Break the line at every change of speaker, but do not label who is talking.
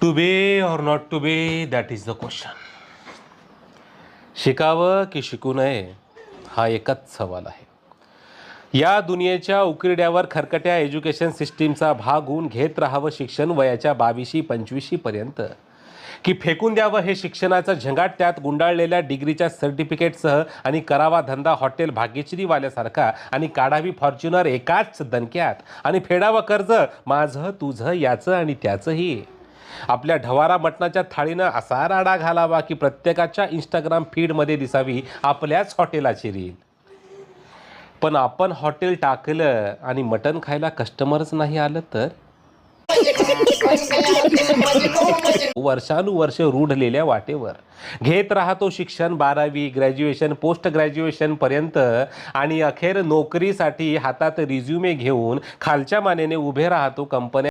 To be or not to be that is the question शिकावं की शिकू नये हा एकच सवाल आहे. या दुनियेच्या उकिरड्यावर खरकट्या एज्युकेशन सिस्टीमचा भाग होऊन घेत राहावं शिक्षण वयाच्या बावीशी पंचवीशीपर्यंत की फेकून द्यावं हे शिक्षणाचं झंगाट त्यात गुंडाळलेल्या डिग्रीच्या सर्टिफिकेटसह आणि करावा धंदा हॉटेल भाग्यश्रीवाल्यासारखा आणि काढावी फॉर्च्युनर एकाच दणक्यात आणि फेडावं कर्ज माझं तुझं याचं आणि त्याचंही. आपल्या ढवारा मटणाच्या थाळीनं असा राडा घालावा की प्रत्येकाच्या इंस्टाग्राम फीडमध्ये दिसावी आपल्याच हॉटेलाची रील. पण आपण हॉटेल टाकलं आणि मटण खायला कस्टमरच नाही आलं तर? वर्षानुवर्ष रूढलेल्या वाटेवर. घेत राहतो शिक्षण बारावी ग्रॅज्युएशन पोस्ट ग्रॅज्युएशन पर्यंत आणि अखेर नोकरीसाठी हातात रिझ्युमे घेऊन खालच्या मानेने उभे राहतो कंपन्या